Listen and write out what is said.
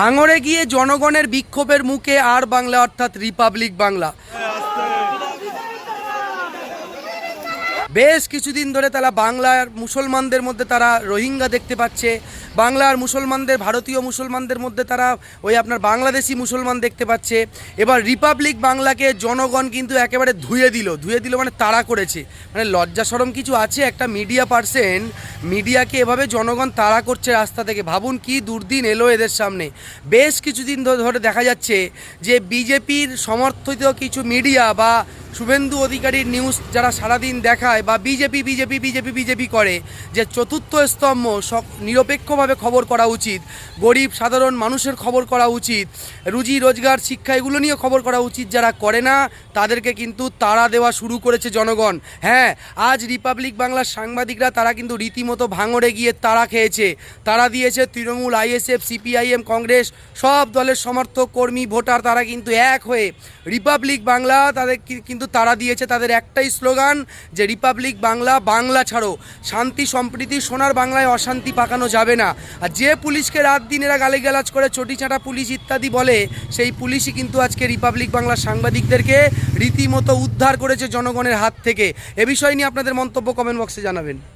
ভাঙড়ে গিয়ে জনগণের বিক্ষোভের মুখে আর বাংলা, অর্থাৎ রিপাবলিক বাংলা। বেশ কিছুদিন ধরে তারা বাংলার মুসলমানদের মধ্যে তারা রোহিঙ্গা দেখতে পাচ্ছে। বাংলার মুসলমানদের, ভারতীয় মুসলমানদের মধ্যে তারা ওই আপনার বাংলাদেশি মুসলমান দেখতে পাচ্ছে। এবার রিপাবলিক বাংলাকে জনগণ কিন্তু একেবারে ধুয়ে দিল। ধুয়ে দিল মানে তাড়া করেছে। মানে লজ্জা সরম কিছু আছে? একটা মিডিয়া পার্সন মিডিয়াকে এভাবে জনগণ তাড়া করছে রাস্তা থেকে। ভাবুন কি দুর্দিন এলো এদের সামনে। বেশ কিছুদিন ধরে দেখা যাচ্ছে যে বিজেপির সমর্থিত কিছু মিডিয়া বা শুভেন্দু অধিকারীর নিউজ যারা সারাদিন দেখায় বা বিজেপি বিজেপি বিজেপি বিজেপি করে যে চতুর্থ স্তম্ভ নিরপেক্ষভাবে খবর করা উচিত, গরিব, সাধারণ মানুষের খবর করা উচিত, রুজি, রোজগার, শিক্ষা এগুলো নিয়ে খবর করা উচিত যারা করে না, তাদেরকে কিন্তু তাড়া দেওয়া শুরু করেছে জনগণ। হ্যাঁ আজ রিপাবলিক বাংলার সাংবাদিকরা তারা কিন্তু রীতিমতো ভাঙড়ে গিয়ে তারা খেয়েছে। তারা দিয়েছে তৃণমূল, আইএসএফ, সিপিআইএম, কংগ্রেস, সব দলের সমর্থক, কর্মী, ভোটার, তারা কিন্তু এক হয়ে রিপাবলিক বাংলা তাদের কিন্তু তারা দিয়েছে তাদের একটাই স্লোগান যে রিপাবলিক বাংলা বাংলা ছাড়ো। শান্তি সম্প্রীতি, সোনার বাংলায় অশান্তি পাকানো যাবে না। আর যে পুলিশকে রাত দিন এরা গালিগালাজ করে, চটিচাঁটা পুলিশ ইত্যাদি বলে, সেই পুলিশই কিন্তু আজকে রিপাবলিক বাংলার সাংবাদিকদেরকে রীতিমতো উদ্ধার করেছে জনগণের হাত থেকে। এ বিষয় নিয়ে আপনাদের মন্তব্য কমেন্ট বক্সে জানাবেন।